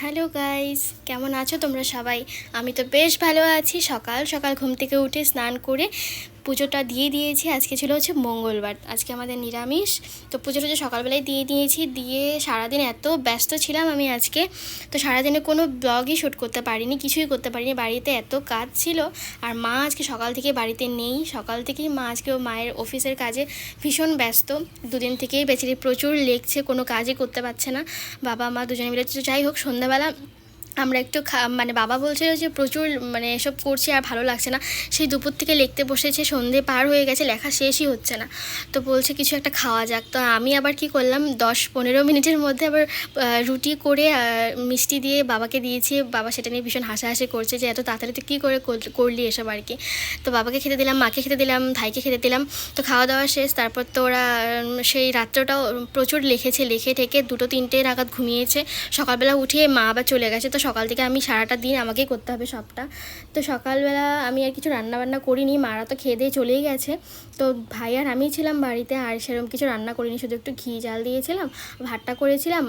Hello guys, কেমন আছো তোমরা সবাই? আমি তো বেশ ভালো আছি। সকাল সকাল ঘুম থেকে উঠে স্নান করে পুজোটা দিয়ে দিয়েছি। আজকে ছিল হচ্ছে মঙ্গলবার। আজকে আমাদের নিরামিষ। তো পুজোটা যে সকালবেলায় দিয়ে দিয়েছি, দিয়ে সারাদিন এত ব্যস্ত ছিলাম আমি আজকে। তো সারাদিনে কোনো ব্লগই শ্যুট করতে পারিনি, কিছুই করতে পারিনি। বাড়িতে এত কাজ ছিল। আর মা আজকে সকাল থেকে বাড়িতে নেই। সকাল থেকেই মা আজকে মায়ের অফিসের কাজে ভীষণ ব্যস্ত। দুদিন থেকেই বেচারি প্রচুর লেগছে, কোনো কাজই করতে পারছে না। বাবা মা দুজনে মিলে যাই হোক, সন্ধ্যাবেলা আমরা একটু মানে বাবা বলছে যে প্রচুর মানে এসব করছি আর ভালো লাগছে না। সেই দুপুর থেকে লিখতে বসেছে, সন্ধে পার হয়ে গেছে, লেখা শেষই হচ্ছে না। তো বলছে কিছু একটা খাওয়া যাক। তো আমি আবার কি করলাম, দশ পনেরো মিনিটের মধ্যে আবার রুটি করে মিষ্টি দিয়ে বাবাকে দিয়েছি। বাবা সেটা নিয়ে ভীষণ হাসাহাসি করছে যে এত তাড়াতাড়ি কী করে করলি এসব আর কি। তো বাবাকে খেতে দিলাম, মাকে খেতে দিলাম, ভাইকে খেতে দিলাম। তো খাওয়া দাওয়া শেষ, তারপর তো ওরা সেই রাত্রটাও প্রচুর লিখেছে, লিখে টেকে দুটো তিনটে নাগাদ ঘুমিয়েছে। সকালবেলা উঠে মা আবার চলে গেছে। তো সকাল থেকে আমি সারাটা দিন আমাকেই করতে হবে সবটা। তো সকালবেলা আমি আর কিছু রান্না বান্না করিনি, মারা তো খেয়ে দিয়ে চলেই গেছে। তো ভাই আর আমি ছিলাম বাড়িতে, আর সেরকম কিছু রান্না করিনি, শুধু একটু ঘি জাল দিয়েছিলাম, ভাতটা করেছিলাম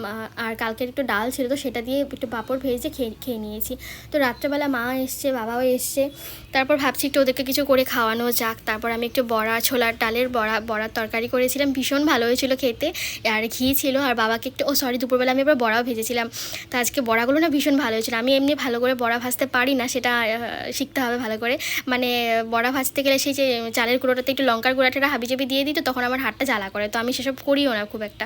আর কালকের একটু ডাল ছিল, তো সেটা দিয়ে একটু পাঁপড় ভেজে খেয়ে খেয়ে নিয়েছি। তো রাত্রেবেলা মা এসছে, বাবাও এসছে, তারপর ভাবছি একটু ওদেরকে কিছু করে খাওয়ানো যাক। তারপর আমি একটু বড়া, ছোলার ডালের বড়া, বড়ার তরকারি করেছিলাম, ভীষণ ভালো হয়েছিল খেতে। আর ঘি ছিল, আর বাবাকে একটু, ও সরি দুপুরবেলা আমি এবার বড়াও ভেজেছিলাম। তো আজকে বড়াগুলো না ভীষণ ভালো হয়েছিল আমি এমনি ভালো করে বড়া ভাজতে পারি না, সেটা শিখতে হবে ভালো করে। মানে বড়া ভাজতে গেলে সেই যে চালের গুঁড়োটাতে একটু লঙ্কার গুঁড়াটা হাবিজাবি দিয়ে দিত তখন আমার হাতটা জ্বালা করে। তো আমি সেসব করিও না খুব একটা।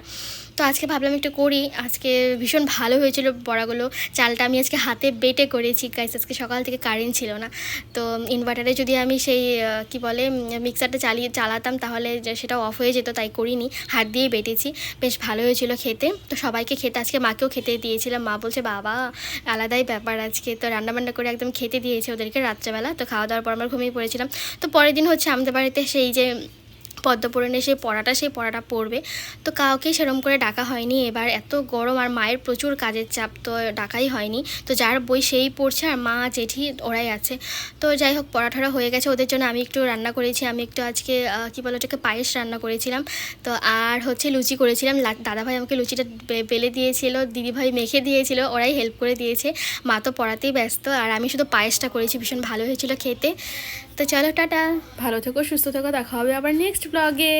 তো আজকে ভাবলাম একটু করি। আজকে ভীষণ ভালো হয়েছিল বড়াগুলো। চালটা আমি আজকে হাতে বেটে করেছি। গাইস, আজকে সকাল থেকে কারেন্ট ছিল না। তো ইনভার্টারে যদি আমি সেই কি বলে মিক্সারটা চালিয়ে, চালাতাম তাহলে সেটা অফ হয়ে যেত, তাই করিনি। হাত দিয়ে বেটেছি। বেশ ভালো হয়েছিল খেতে। তো সবাইকে খেতে, আজকে মাকেও খেতে দিয়েছিলাম। মা বলছে, বাবা আলাদাই ব্যাপার আজকে। তো রান্নাবান্না করে একদম খেতে দিয়েছে ওদেরকে রাত্রেবেলা। তো খাওয়া দাওয়ার পর আমার ঘুমিয়ে পড়েছিলাম। তো পরের দিন হচ্ছে আমাদের বাড়িতে সেই যে পদ্মপুরণে সেই পড়াটা সেই পড়াটা পড়বে। তো কাউকেই সেরম করে ডাকা হয়নি। এবার এত গরম আর মায়ের প্রচুর কাজের চাপ তো ডাকাই হয়নি। তো যার বই সেই পড়ছে আর মা, জেঠি ওরাই আছে। তো যাই হোক পড়াঠরা হয়ে গেছে ওদের জন্য। আমি একটু রান্না করেছি। আমি একটু আজকে কী বলে ওটাকে পায়েস রান্না করেছিলাম। তো আর হচ্ছে লুচি করেছিলাম। দাদাভাই আমাকে লুচিটা বেলে দিয়েছিল, দিদিভাই মেখে দিয়েছিল, ওরাই হেল্প করে দিয়েছে। মা তো পড়াতেই ব্যস্ত। আর আমি শুধু পায়েসটা করেছি। ভীষণ ভালো হয়েছিল খেতে। তো চলো টাটা। ভালো থেকো সুস্থ থেকো দেখা হবে আবার নেক্সট ব্লগে